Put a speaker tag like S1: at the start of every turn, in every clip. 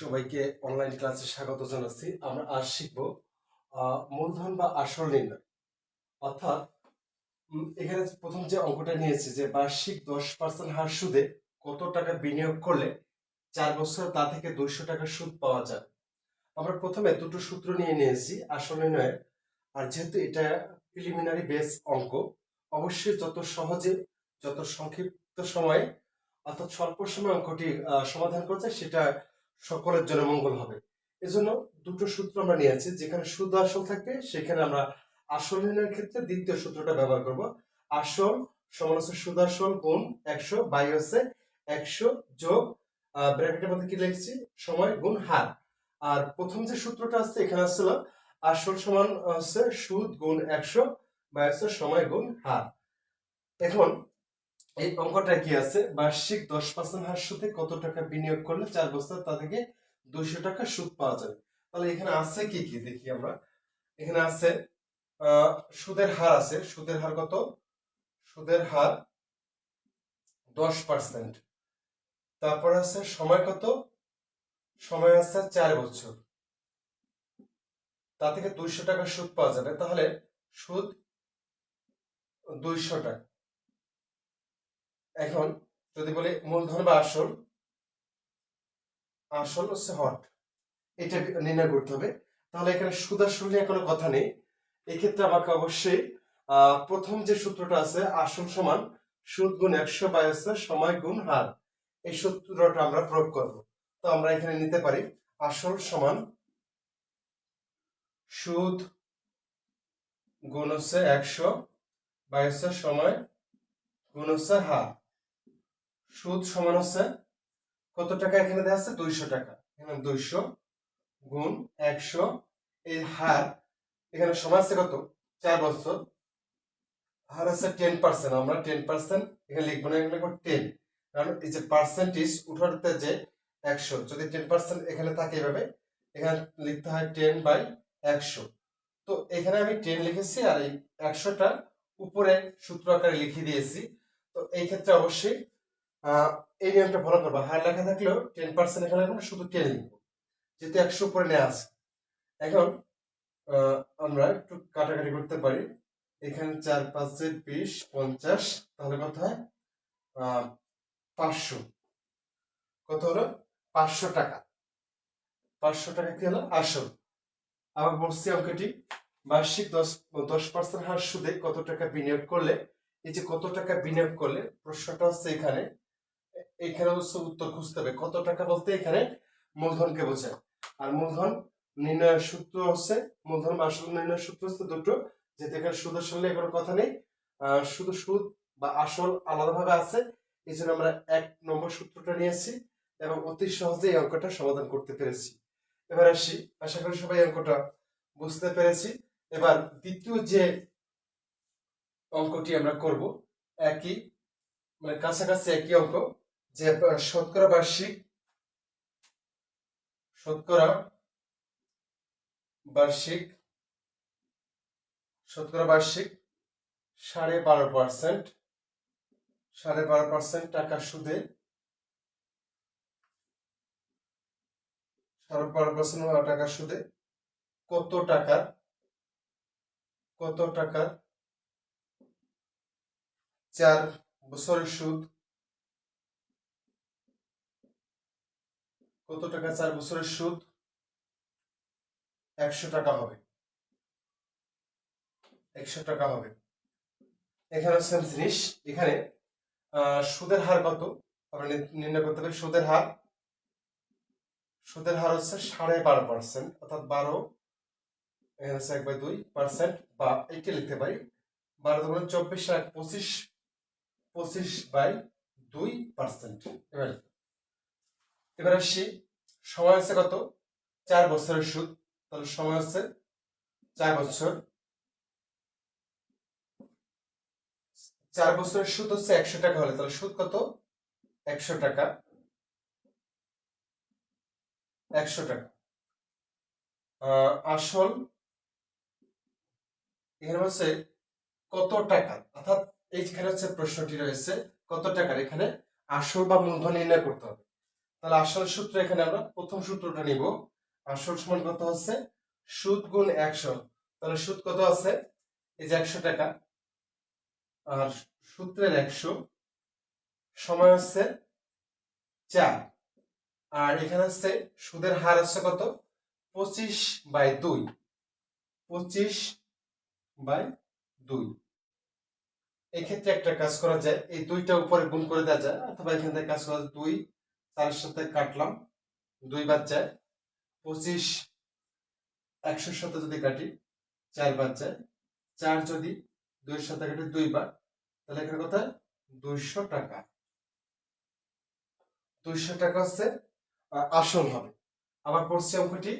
S1: সবাইকে অনলাইন ক্লাসে স্বাগত জানাচ্ছি। আমরা আজ শিখব মূলধন বা আসল নির্ণয়। অর্থাৎ এখানে প্রথম যে অঙ্কটা নিয়েছি যে বার্ষিক দশ পার্সেন্ট হার সুদে কত টাকা বিনিয়োগ করলে চার বছর তা থেকে দুইশো টাকা সুদ পাওয়া যায়? আমরা প্রথমে দুটো সূত্র নিয়ে নিয়েছি, আসল নির্ণয়ের। আর যেহেতু এটা প্রিলিমিনারি বেস অঙ্ক, অবশ্যই যত সহজে, যত সংক্ষিপ্ত সময়ে, অর্থাৎ স্বল্প সময় অঙ্কটি সমাধান করছে সেটা সকলের জন্য মঙ্গল হবে। এজন্য দুটো সূত্র আমরা নিয়েছি যেখানে সুদ আসল থাকবে, সেখানে আমরা আসল নির্ণয়ের ক্ষেত্রে দ্বিতীয় সূত্রটা ব্যবহার করব। আসল সমান হচ্ছে সুদ আসল গুণ একশো, বাই হচ্ছে একশো যোগ ব্র্যাকেটের মধ্যে কি লিখছি? সময় গুণ হার। আর প্রথম যে সূত্রটা আছে, এখানে আসছিল আসল সমান হচ্ছে সুদ গুণ একশো, বাই হচ্ছে সময় গুণ হার। এখন এই অঙ্কটা কি আছে? বার্ষিক দশ পার্সেন্ট হার সুদে কত টাকা বিনিয়োগ করলে চার বছর তা থেকে দুইশো টাকা সুদ পাওয়া যাবে তাহলে এখানে আছে কি কি? দেখি আমরা। এখানে আছে সুদের হার আছে। সুদের হার কত? সুদের হার দশ পার্সেন্ট। তারপর আছে সময় কত? সময় আছে চার বছর। তা থেকে দুইশো টাকা সুদ পাওয়া যাবে। তাহলে সুদ দুইশো টাকা। এখন যদি বলি মূলধন বা আসল আসল হচ্ছে হট এটা নির্ণয় করতে হবে। তাহলে এখানে সুদ আসল নিয়ে কোনো কথা নেই। এক্ষেত্রে আমাকে অবশ্যই প্রথম যে সূত্রটা আছে, আসল সমান সুদ গুণ একশো বাই সময় গুণ হার। এই সূত্রটা আমরা প্রয়োগ করব। তো আমরা এখানে নিতে পারি, আসল সমান সুদ গুণ হচ্ছে একশো বাই সময় গুণ হচ্ছে হার। সুদ সমান হচ্ছে কত টাকা এখানে দেওয়া আছে? দুইশো টাকা। এখানে দুইশো গুণ একশো। এই হার এখানে সময় আছে কত? চার বছর। হার আছে টেন পার্সেন্ট আমরা টেন পার্সেন্ট এখানে লিখব না, এখানে টেন কারণ এই যে পার্সেন্টেজ উঠাতে যে একশো, যদি টেন পার্সেন্ট এখানে থাকে এভাবে, এখানে লিখতে হয় টেন বাই একশো। তো এখানে আমি টেন লিখেছি আর এই একশোটা উপরে সূত্র আকারে লিখে দিয়েছি। তো এই ক্ষেত্রে অবশ্যই এই নিয়মটা ফলো করব। হার লেখা থাকলেও টেন পার্সেন্ট এখানে লিখব না, শুধু টেন লিখব? যেহেতু একশো উপরে নেওয়া আছে। এখন আমরা একটু কাটাকাটি করতে পারি। এখানে চার পাঁচে বিশ পঞ্চাশ তাহলে কত হয়? পাঁচশো। কত হলো? পাঁচশো টাকা। পাঁচশো টাকা কি হলো? আসল। আবার বলছি অঙ্কটি বার্ষিক দশ দশ পার্সেন্ট হার সুদে কত টাকা বিনিয়োগ করলে এই যে কত টাকা বিনিয়োগ করলে প্রশ্নটা হচ্ছে এখানে এখানে হচ্ছে উত্তর খুঁজতে হবে। কত টাকা বলতে এখানে মূলধনকে বোঝায় আর মূলধন নির্ণয়ের সূত্র হচ্ছে, মূলধন বা আসল নির্ণয়ের সূত্র হচ্ছে দুটো, যেহেতু এখানে সুদ আসল নিয়ে কোনো কথা নেই। শুধু সুদ বা আসল আলাদাভাবে আছে এই জন্য আমরা এক নম্বর সূত্রটা নিয়েছি এবং অতি সহজে এই অঙ্কটা সমাধান করতে পেরেছি। এবার আসি, আশা করি সবাই অঙ্কটা বুঝতে পেরেছি। এবার দ্বিতীয় যে অঙ্কটি আমরা করব, একই মানে কাছাকাছি একই অঙ্ক যে শতকরা বার্ষিক শতকরা বার্ষিক শতকরা বার্ষিক সাড়ে বারো পার্সেন্ট, সাড়ে বারো পার্সেন্ট টাকা সুদে, সাড়ে বারো পার্সেন্ট টাকা সুদে কত টাকার কত টাকার চার বছরের সুদ কত টাকা চার বছরের সুদ? একশো টাকা হবে। একশো টাকা হবে। এখানে সেম জিনিস। এখানে সুদের হার কত? আমরা নির্ণয় করতে পারি সুদের হার। সুদের হার হচ্ছে সাড়ে বারো পার্সেন্ট অর্থাৎ বারো, এখানে হচ্ছে এক বাই দুই পার্সেন্ট বা এইটা লিখতে পারি, বারো দুগুণ চব্বিশ পঁচিশ পঁচিশ বাই দুই পার্সেন্ট এবার এবার আসি, সময় হচ্ছে কত? চার বছরের সুদ। তাহলে সময় হচ্ছে চার বছর। চার বছরের সুদ হচ্ছে একশো টাকা হলে, তাহলে সুদ কত? একশো টাকা। একশো টাকা। আসল এখানে হচ্ছে কত টাকা? অর্থাৎ এইখানে হচ্ছে প্রশ্নটি রয়েছে, কত টাকার? এখানে আসল বা মূলধন নির্ণয় করতে হবে। তাহলে আসল সূত্র এখানে আমরা প্রথম সূত্রটা নিব। আসল সমান কত হচ্ছে সুদ গুণ একশো। তাহলে সুদ কত আছে? এই যে একশো টাকা। আর সূত্রের একশো সময় হচ্ছে চার। আর এখানে হচ্ছে সুদের হার হচ্ছে কত? পঁচিশ বাই দুই। পঁচিশ বাই দুই। এক্ষেত্রে একটা কাজ করা যায়। এই দুইটা উপরে গুণ করে দেওয়া যায়। অথবা এখান থেকে কাজ করা যায় দুই চারের সাথে কাটলাম, দুই বাদ যায়। পঁচিশ, একশোর সাথে যদি কাটি, চার বাদ যায়। চার যদি দুইয়ের সাথে কাটি দুই বার তাহলে এখানে কথা দুইশো টাকা। দুইশো টাকা হচ্ছে আসল হবে। আবার পড়ছি অঙ্কটি,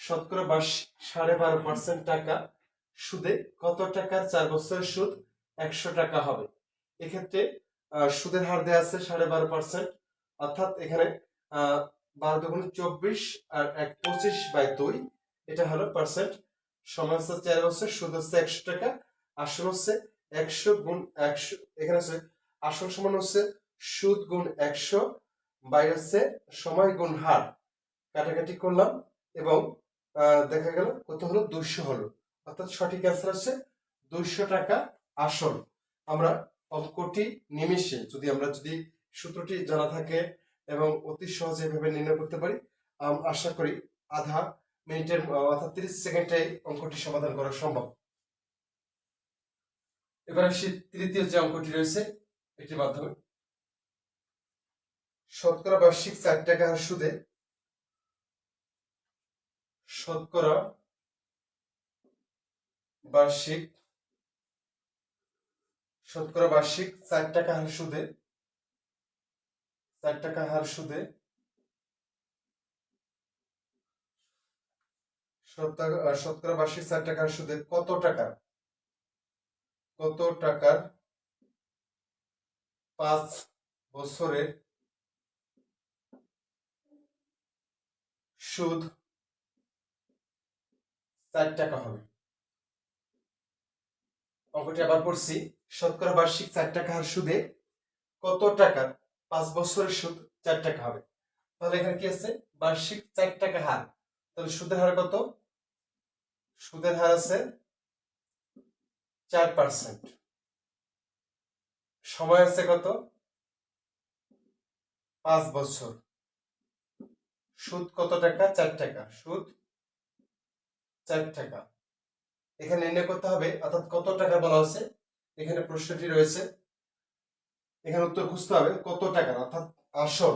S1: শতকরা বাস সাড়ে বারো পার্সেন্ট টাকা সুদে কত টাকার চার বছরের সুদ? একশো টাকা হবে। এক্ষেত্রে সুদের হার দেওয়া আছে সাড়ে বারো পার্সেন্ট অর্থাৎ এখানে বারো দুগুণ চব্বিশ আর এক পঁচিশ বাই দুই, এটা হলো পার্সেন্ট সময় হচ্ছে চার বছর সুদ হচ্ছে একশো টাকা আসল হচ্ছে একশো গুণ একশো, এখানে হচ্ছে আসল সমান হচ্ছে সুদ গুণ একশো বাই হচ্ছে সময় গুণ হার। কাটাকাটি করলাম এবং দেখা গেল কত হলো? দুইশো হলো। অর্থাৎ সঠিক অ্যান্সার হচ্ছে দুইশো টাকা আসল। আমরা অঙ্কটি নিমিষে যদি আমরা যদি সূত্রটি জানা থাকে এবং অতি সহজে এভাবে নির্ণয় করতে পারি। আশা করি আধা মিনিটের অর্থাৎ তিরিশ সেকেন্ডে অঙ্কটি সমাধান করা সম্ভব। এবার আসি তৃতীয় যে অঙ্কটি রয়েছে এটির মাধ্যমে। শতকরা বার্ষিক চার টাকা হার সুদে শতকরা বার্ষিক শতকরা বার্ষিক চার টাকা হার সুদে চার টাকা হার সুদে। শতকরা বার্ষিক চার টাকা হার সুদে কত টাকা কত টাকার পাঁচ বছরের সুদ চার টাকা হবে? অঙ্কটি আবার পড়ছি। শতকরা বার্ষিক চার টাকা হার সুদে কত টাকার পাঁচ বছরের সুদ চার টাকা হবে। তাহলে এখানে কি আছে? বার্ষিক চার টাকা হার। তাহলে সুদের হার কত? সুদের হার আছে চার পার্সেন্ট সময় আছে কত? পাঁচ বছর। সুদ কত টাকা? চার টাকা। সুদ চার টাকা। এখানে এনে করতে হবে, অর্থাৎ কত টাকা বলা হচ্ছে এখানে প্রশ্নটি রয়েছে এখানে উত্তর খুঁজতে হবে, কত টাকা? অর্থাৎ আসল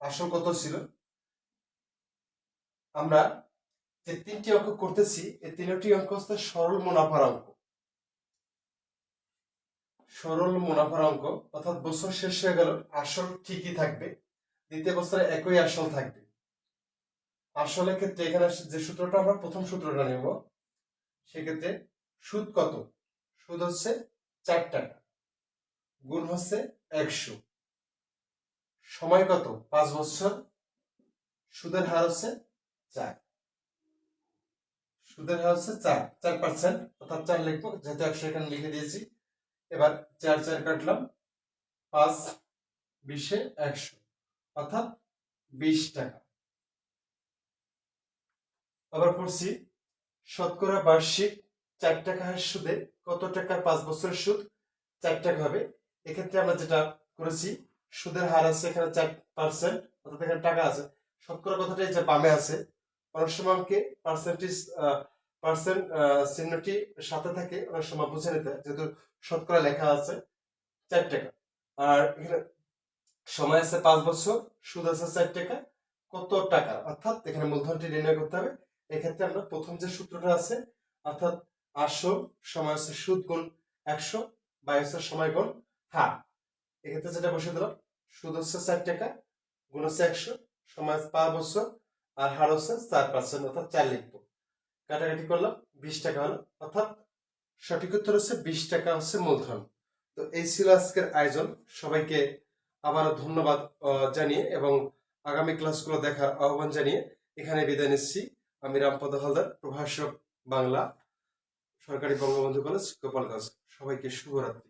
S1: আসল কত ছিল? আমরা যে তিনটি অঙ্ক করতেছি, এই তিনটি অঙ্ক হচ্ছে সরল মুনাফার অঙ্ক। সরল মুনাফার অঙ্ক, অর্থাৎ বছর শেষ হয়ে গেল, আসল ঠিকই থাকবে, দ্বিতীয় বছরে একই আসল থাকবে। আসলের ক্ষেত্রে এখানে যে সূত্রটা, আমরা প্রথম সূত্রটা নেব, সেক্ষেত্রে সুদ কত? সুদ হচ্ছে চার টাকা। গুণ হচ্ছে একশো। সময় কত? পাঁচ বছর সুদের হার হচ্ছে চার। সুদের হার হচ্ছে চার। চার পার্সেন্ট অর্থাৎ চার লিখব, যেহেতু একশো এখানে লিখে দিয়েছি। এবার চার চার কাটলাম। পাঁচ, বিশে একশো, অর্থাৎ বিশ টাকা। আবার পড়ছি, শতকরা বার্ষিক চার টাকা হার সুদে কত টাকার পাঁচ বছরের সুদ? চার টাকা হবে। এক্ষেত্রে আমরা যেটা করেছি, সুদের হার আছে এখানে চার পার্সেন্ট অর্থাৎ এখানে টাকা আছে। শতকরা কথাটা এই যে বামে আছে, অনেক সময় আমাকে পার্সেন্টেজ পার্সেন্ট চিহ্নটি সাথে থাকে, অনেক সময় বুঝে নিতে যেহেতু শতকরা লেখা আছে চার টাকা। আর এখানে সময় আছে পাঁচ বছর, সুদ আছে চার টাকা, কত টাকা? অর্থাৎ এখানে মূলধনটি নির্ণয় করতে হবে। এক্ষেত্রে আমরা প্রথম যে সূত্রটা আছে, অর্থাৎ আসল সময় আছে সুদ গুণ একশো বা সময় গুণ হার এক্ষেত্রে যেটা বসে দিলাম সুদ হচ্ছে চার টাকা গুণ হচ্ছে একশো সময় পাঁচ বছর, আর হার হচ্ছে চার পার্সেন্ট অর্থাৎ চার লিখব। কাটাকাটি করলাম, বিশ টাকা হলো, অর্থাৎ সঠিক উত্তর হচ্ছে বিশ টাকা হচ্ছে মূলধন। তো এই ছিল আজকের আয়োজন। সবাইকে আবারও ধন্যবাদ জানিয়ে এবং আগামী ক্লাসগুলো দেখার আহ্বান জানিয়ে এখানে বিদায় নিচ্ছি। আমি রামপদ হালদার, প্রভাষক বাংলা, সরকারি বঙ্গবন্ধু কলেজ, গোপালগঞ্জ। সবাইকে শুভরাত্রি।